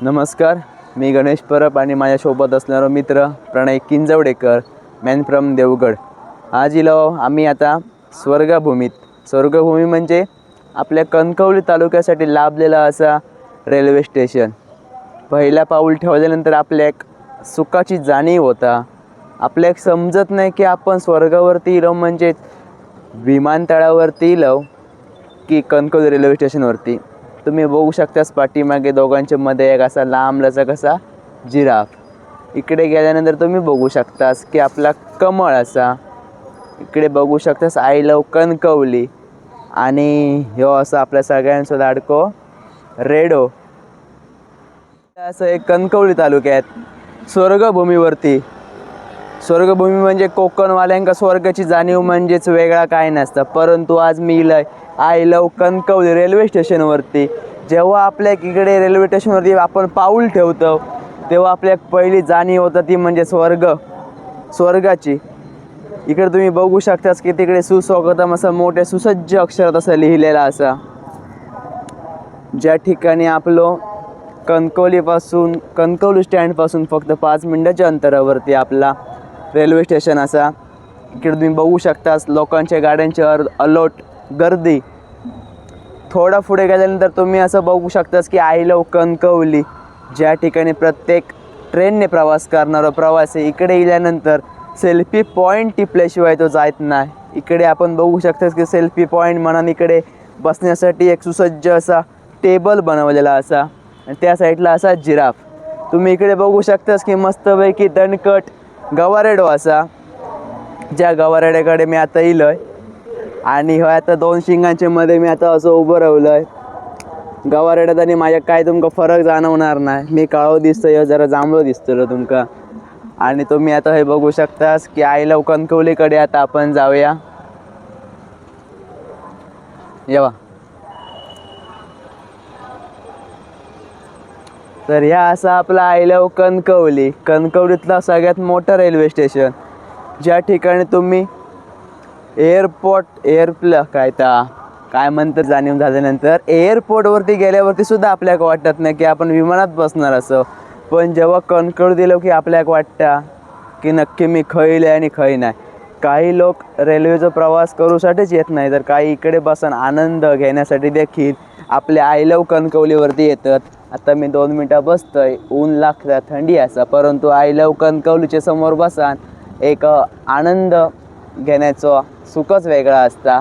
नमस्कार मी गणेश परब आणि माझ्यासोबत असणारा मित्र प्रणय किंजवडेकर मॅन फ्रॉम देवगड. आज इलो आम्ही आता स्वर्गभूमीत. स्वर्गभूमी म्हणजे आपल्या कणकवली तालुक्यासाठी लाभलेला असा रेल्वे स्टेशन पहिला पाऊल ठेवल्यानंतर आपल्या एक सुखाची जाणीव होता. आपल्या एक समजत नाही की आपण स्वर्गावरती इलो म्हणजे विमानतळावरती इलो की कणकवली रेल्वे स्टेशनवरती तुम्ही बघू शकताच पाठीमागे दोघांच्या मध्ये एक असा लांब लचक असा जिराफ. इकडे गेल्यानंतर तुम्ही बघू शकतास की आपला कमळ असा. इकडे बघू शकतास आय लव कणकवली. आणि ह्यो असा आपल्या सगळ्यांचं लाडको रेडो. असं एक कणकवली तालुक्यात स्वर्गभूमीवरती स्वर्गभूमी म्हणजे कोकणवाल्यांका स्वर्गाची जाणीव म्हणजेच वेगळा काय नसतं. परंतु आज मी लय आय लव कणकवली रेल्वे स्टेशनवरती जेव्हा आपल्या इकडे रेल्वे स्टेशनवरती आपण पाऊल ठेवतो तेव्हा आपल्या पहिली जाणीव होतं ती म्हणजे स्वर्ग. स्वर्गाची. इकडे तुम्ही बघू शकताच की तिकडे सुस्वागतम असं मोठ्या सुसज्ज अक्षरात असं लिहिलेलं असा. ज्या ठिकाणी आपलं कणकवलीपासून कणकवली स्टँडपासून फक्त पाच मिनटाच्या अंतरावरती आपला रेल्वे स्टेशन असा. इकडे तुम्ही बघू शकतास लोकांच्या गाड्यांची अर अलोट गर्दी. थोडा पुढे गेल्यानंतर तुम्ही असं बघू शकतास की आई लव कणकवली. ज्या ठिकाणी प्रत्येक ट्रेनने प्रवास करणारा प्रवासी इकडे गेल्यानंतर सेल्फी पॉईंट टिपल्याशिवाय तो जात नाही. इकडे आपण बघू शकतास की सेल्फी पॉईंट म्हणून इकडे बसण्यासाठी एक सुसज्ज असा टेबल बनवलेला असा. आणि त्या साईडला असा जिराफ. तुम्ही इकडे बघू शकतास की मस्तपैकी दणकट गवारेडो असा. ज्या गवारेड्याकडे मी आता इलोय. आणि हो आता दोन शिंगांच्या मध्ये मी आता असं उभं राहिलोय. गवारेड्यात आणि माझ्या काय तुमका फरक जाणवणार नाही. मी काळो दिसतोय जरा जांभळं दिसतलो तुमका. आणि तुम्ही आता हे बघू शकतास की आई लव कणकवलीकडे आता आपण जाऊया. येवा. तर ह्या असा आपला आयलव कणकवली. कणकवलीतला सगळ्यात मोठं रेल्वे स्टेशन ज्या ठिकाणी तुम्ही एअरपोर्ट एअरप्ल काय ता? काय म्हणतात जाणीव झाल्यानंतर एअरपोर्टवरती गेल्यावरती सुद्धा आपल्याक वाटत नाही की आपण विमानात बसणार असं. पण जेव्हा कणकवली दिलं की आपल्याक वाटतं की नक्की मी खैले आणि खै नाही. काही लोक रेल्वेचा प्रवास करूसाठीच येत नाही तर काही इकडे बसून आनंद घेण्यासाठी देखील आपल्या आयलव कणकवलीवरती येतात. आता मी दोन मिनटं बसतोय. ऊन लागतं थंडी असा. परंतु आय लव कणकवलीच्या समोर बसान एक आनंद घेण्याचं सुखच वेगळा असता.